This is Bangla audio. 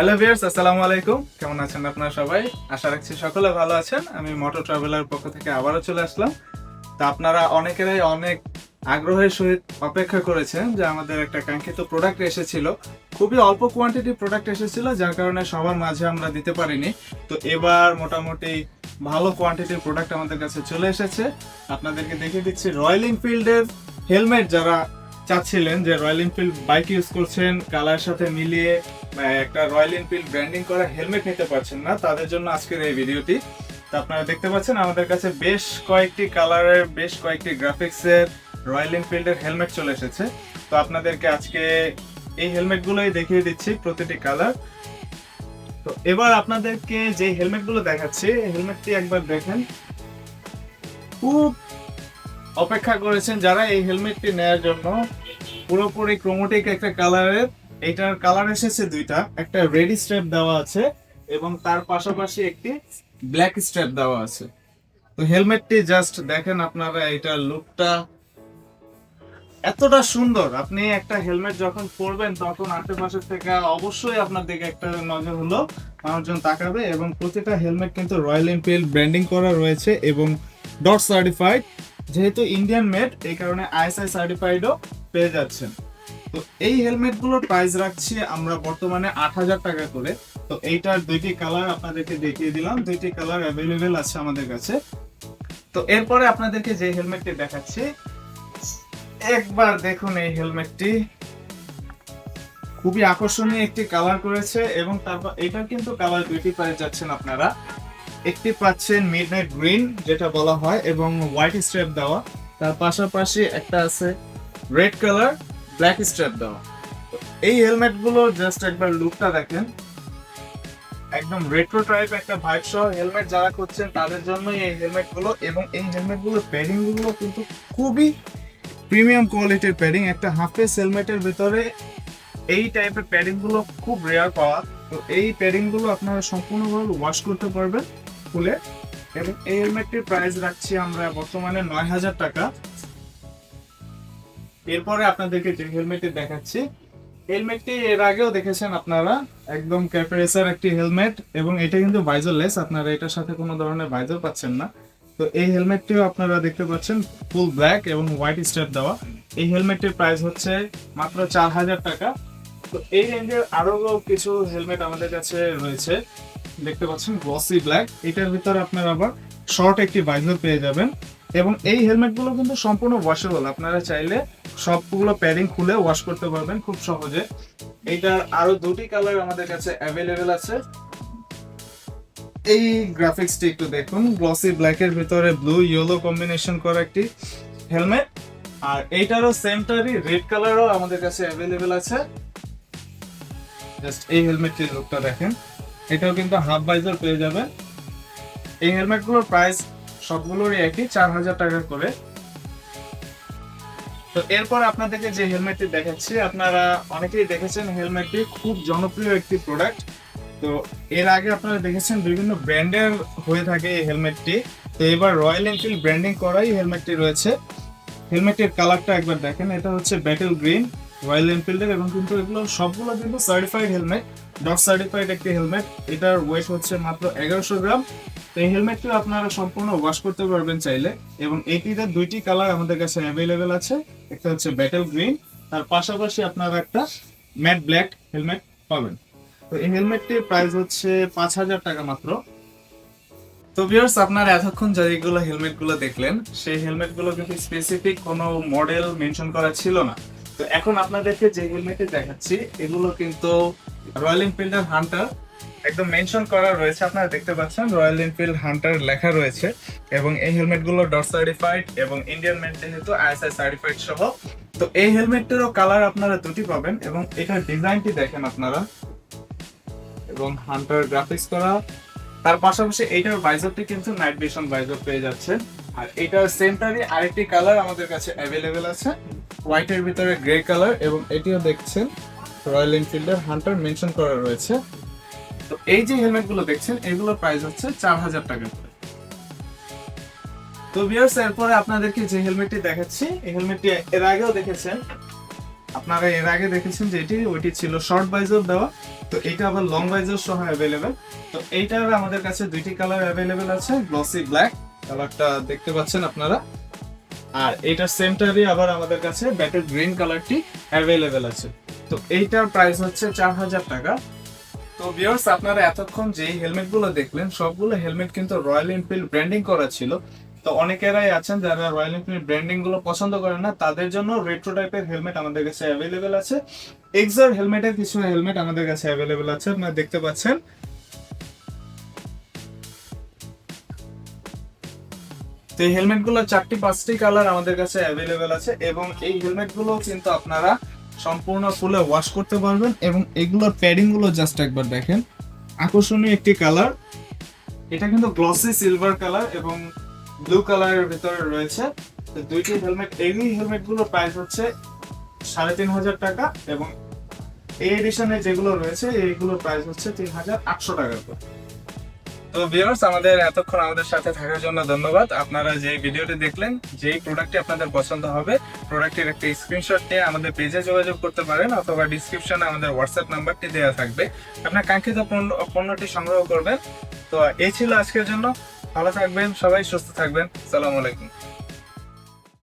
হ্যালো ভিয়ার্স আসসালামু আলাইকুম। কেমন আছেন আপনারা সবাই? আশা রাখছি সকলে ভালো আছেন। আমি মোটর ট্রাভেলার পক্ষ থেকে আবারও চলে আসলাম। তো আপনারা অনেকেরাই অনেক আগ্রহের সহিত অপেক্ষা করেছেন যে আমাদের একটা কাঙ্ক্ষিত প্রোডাক্ট এসেছিল। খুবই অল্প কোয়ান্টিটি প্রোডাক্ট এসেছিল, যার কারণে সবার মাঝে আমরা দিতে পারিনি। তো এবার মোটামুটি ভালো কোয়ান্টিটির প্রোডাক্ট আমাদের কাছে চলে এসেছে। আপনাদেরকে দেখিয়ে দিচ্ছি রয়্যাল এনফিল্ডের হেলমেট যারা চাচ্ছিলেন যে রয়্যাল এনফিল্ড বাইক ইউজ করছেন, কালার সাথে মিলিয়ে একটা রয়্যাল এনফিল্ড ব্র্যান্ডিং করা হেলমেট নিতে পারছেন না, তাদের জন্য আজকের এই ভিডিওটি। তো আপনারা দেখতে পাচ্ছেন, আমাদের কাছে বেশ কয়েকটি কালারের, বেশ কয়েকটি গ্রাফিক্সের রয়্যাল এনফিল্ডের হেলমেট চলে এসেছে। তো আপনাদেরকে আজকে এই হেলমেটগুলোই দেখিয়ে দিচ্ছি, প্রতিটি কালার। তো এবার আপনাদেরকে যে হেলমেটগুলো দেখাচ্ছি হেলমেটটি একবার দেখেন। খুব অপেক্ষা করেছেন যারা এই হেলমেটটি নেয়ার জন্য। পুরোপুরি ক্রোমোটিক একটা কালারের এইটার কালার এসেছে দুইটা। একটা রেড স্ট্র্যাপ দেওয়া আছে এবং তার পাশাপাশি একটি ব্ল্যাক স্ট্র্যাপ দেওয়া আছে। তো হেলমেটটি জাস্ট দেখেন আপনারা এটার লুকটা এতটা সুন্দর। আপনি একটা হেলমেট যখন পরবেন, তখন আশেপাশের থেকে অবশ্যই আপনার দিকে একটা নজর হলো, মানুষজন তাকাবে এবং প্রতিটা হেলমেট কিন্তু রয়্যাল এনফিল্ড ব্র্যান্ডিং করা রয়েছে এবং ডট সার্টিফাইড যেহেতু ইন্ডিয়ান মেড এই কারণে আইএসআই সার্টিফাইডও পেয়ে যাচ্ছেন। তো এই হেলমেটগুলোর প্রাইস রাখছি আমরা বর্তমানে আট হাজার টাকা করে। তো এইটার দুইটি কালার আপনাদেরকে দেখিয়ে দিলাম, দুইটি কালার অ্যাভেলেবেল আছে আমাদের কাছে। তো এরপরে আপনাদেরকে যে হেলমেটটি দেখাচ্ছি, একবার দেখুন এই হেলমেটটি খুবই আকর্ষণীয় একটি কালার করেছে এবং তারপর এটার কিন্তু কালার দুইটি পেয়ে যাচ্ছেন আপনারা একটি পাচ্ছেন মিড নাইট গ্রিন যেটা বলা হয়, এবং হোয়াইট স্ট্র্যাপ দেওয়া। তার পাশাপাশি একটা আছে রেড কালার ব্ল্যাক স্ট্র্যাপ দেওয়া। এই হেলমেটগুলো জাস্ট একবার লুকটা দেখেন। একদম রেট্রো টাইপ একটা ভাইব সহ হেলমেট যারা করছেন তাদের জন্যই এই হেলমেটগুলো এবং এই হেলমেটগুলো প্যাডিংগুলো কিন্তু খুবই প্রিমিয়াম কোয়ালিটির প্যাডিং একটা হাফ পেস হেলমেটের ভিতরে এই টাইপের প্যাডিংগুলো খুব রেয়ার পাওয়া। তো এই প্যাডিংগুলো আপনারা সম্পূর্ণভাবে ওয়াশ করতে পারবেন। খুলে এবং এই হেলমেটটির প্রাইস রাখছি আমরা বর্তমানে নয় হাজার টাকা। এরপরে আপনাদেরকে যে হেলমেটটি দেখাচ্ছি হেলমেটটি এর আগেও দেখেছেন আপনারা, একদম ক্যাপারেসার একটি হেলমেট এবং এটা কিন্তু ভাইজরলেস আপনারা এটার সাথে কোনো ধরনের ভাইজর পাচ্ছেন না। তো এই হেলমেটটিও আপনারা দেখতে পাচ্ছেন ফুল ব্ল্যাক এবং হোয়াইট স্ট্রাপ দেওয়া। এই হেলমেটটির প্রাইস হচ্ছে মাত্র চার হাজার টাকা। তো এই রেঞ্জের আরও কিছু হেলমেট আমাদের কাছে রয়েছে। দেখতে পাচ্ছেন গ্লসি ব্ল্যাক এটার ভিতরে আপনারা আবার শর্ট একটি ভাইজর পেয়ে যাবেন। এবং এই হেলমেটগুলো কিন্তু সম্পূর্ণ ওয়াশেবল আপনারা চাইলে সবগুলো প্যাডিং খুলে ওয়াশ করতে পারবেন খুব সহজে। এইটার আরও দুটি কালার আমাদের কাছে অ্যাভেলেবেল আছে। এই গ্রাফিক্সটি একটু দেখুন। গ্লসি ব্ল্যাকের ভিতরে ব্লু ইয়েলো কম্বিনেশন করা একটি হেলমেট আর এইটারও সেমটারই রেড কালারও আমাদের কাছে অ্যাভেলেবেল আছে। জাস্ট এই হেলমেটটির লুকটা দেখেন। এটাও কিন্তু হাফ বাইজার পেয়ে যাবেন এই হেলমেটগুলোর প্রাইস সবগুলোরই একই, চার হাজার টাকা করে। তো এরপর আপনাদেরকে যে হেলমেটটি দেখাচ্ছি, আপনারা অনেকেই দেখেছেন হেলমেটটি খুব জনপ্রিয় একটি প্রোডাক্ট তো এর আগে আপনারা দেখেছেন বিভিন্ন ব্র্যান্ডের হয়ে থাকে এই হেলমেটটি তো এবার রয়্যাল এনফিল্ড ব্র্যান্ডিং করাই হেলমেটটি রয়েছে। হেলমেটের কালারটা একবার দেখেন, এটা হচ্ছে ব্যাটেল গ্রিন রয়্যাল এনফিল্ডের এবং কিন্তু এগুলো সবগুলো কিন্তু সার্টিফাইড হেলমেট ডট সার্টিফাইড একটি হেলমেট এটার ওয়েট হচ্ছে মাত্র এগারোশো গ্রাম। তো এই হেলমেটটিও আপনারা সম্পূর্ণ ওয়াশ করতে পারবেন চাইলে এবং এটিতে দুইটি কালার আমাদের কাছে অ্যাভেলেবেল আছে। একটা হচ্ছে ব্যাটেল গ্রিন তার পাশাপাশি আপনারা একটা ম্যাট ব্ল্যাক হেলমেট পাবেন। তো এই হেলমেটটির প্রাইস হচ্ছে পাঁচ হাজার টাকা মাত্র। তো ভিউয়ার্স আপনারা এতক্ষণ যেগুলো হেলমেটগুলো দেখলেন, সেই হেলমেটগুলো কিন্তু স্পেসিফিক কোনো মডেল মেনশন করা ছিল না। তো এখন আপনাদেরকে যে হেলমেটে দেখাচ্ছি, এগুলো কিন্তু রয়্যাল এনফিল্ডের হান্টার একদম মেনশন করা রয়েছে। আপনারা দেখতে পাচ্ছেন রয়্যাল এনফিল্ড হান্টার লেখা রয়েছে এবং এই হেলমেটগুলো ডট সার্টিফাইড এবং ইন্ডিয়ান মেড যেহেতু আইএসআই সার্টিফাইড সহ। তো এই হেলমেটটিরও কালার আপনারা দুটি পাবেন এবং এটার ডিজাইনটি দেখেন আপনারা। এবং হান্টার গ্রাফিক্স করা। তার পাশাপাশি এইটার ভাইজারটি কিন্তু নাইট ভিশন ভাইজার পেয়ে যাচ্ছে আর এটার সেন্টারই আরেকটি কালার আমাদের কাছে অ্যাভেলেবেল আছে। হোয়াইটের ভিতরে গ্রে কালার এবং এটিও দেখছেন রয়্যাল এনফিল্ডের হান্টার মেনশন করা রয়েছে। তো এই যে হেলমেটগুলো দেখছেন, এগুলোর প্রাইস হচ্ছে চার হাজার টাকা করে। তো ভিউয়ার্স এরপরে আপনাদেরকে যে হেলমেটটি দেখাচ্ছি, এই হেলমেটটি এর আগেও দেখেছেন। আপনারা এর আগে দেখেছেন যে এটি, ওইটি ছিল শর্ট বাইজার দেওয়া, তো এটা আবার লং বাইজার সহ অ্যাভেলেবেল তো এইটার আমাদের কাছে দুইটি কালার অ্যাভেলেবেল আছে গ্লসি ব্ল্যাক কালারটা দেখতে পাচ্ছেন আপনারা। আর এটা সেমটারই আবার আমাদের কাছে ব্যাটেল গ্রিন কালারটি অ্যাভেলেবেল আছে। তো এইটার প্রাইস হচ্ছে চার হাজার টাকা। তো ভিউয়ার্স আপনারা এতক্ষণ যেই হেলমেটগুলো দেখলেন, সবগুলো হেলমেট কিন্তু রয়্যাল এনফিল্ড ব্র্যান্ডিং করা ছিল। তো অনেকেরাই আছেন যারা রয়্যাল এনফিল্ড ব্র্যান্ডিংগুলো পছন্দ করেন না, তাদের জন্য রেট্রো টাইপের হেলমেট আমাদের কাছে অ্যাভেলেবেল আছে। এক্সার হেলমেটের কিছু হেলমেট আমাদের কাছে অ্যাভেলেবেল আছে, আপনারা দেখতে পাচ্ছেন। তো এই হেলমেটগুলো চারটি পাঁচটি কালার আমাদের কাছে অ্যাভেলেবেল আছে এবং এই হেলমেটগুলো কিন্তু আপনারা সম্পূর্ণ ফুলে ওয়াশ করতে পারবেন এবং এগুলোর প্যাডিংগুলো জাস্ট একবার দেখেন। আকর্ষণীয় একটি কালার। এটা কিন্তু গ্লসি সিলভার কালার এবং ব্লু কালারের ভিতরে রয়েছে। তো দুইটি হেলমেট, এই হেলমেটগুলোর প্রাইস হচ্ছে সাড়ে তিন হাজার টাকা এবং এই এডিশনে যেগুলো রয়েছে, এইগুলোর প্রাইস হচ্ছে তিন হাজার আটশো টাকা করে। তো ভিউয়ার্স আমাদের এতক্ষণ আমাদের সাথে থাকার জন্য ধন্যবাদ। আপনারা যে ভিডিওটি দেখলেন, যেই প্রোডাক্টটি আপনাদের পছন্দ হবে প্রোডাক্টের একটা স্ক্রিনশট নিয়ে আমাদের পেজে যোগাযোগ করতে পারেন অথবা ডিসক্রিপশনে আমাদের হোয়াটসঅ্যাপ নাম্বারটি দেওয়া থাকবে। আপনার কাঙ্ক্ষিত পণ্য- পণ্যটি সংগ্রহ করবেন। তো এই ছিল আজকের জন্য। ভালো থাকবেন, সবাই সুস্থ থাকবেন। সালাম আলাইকুম।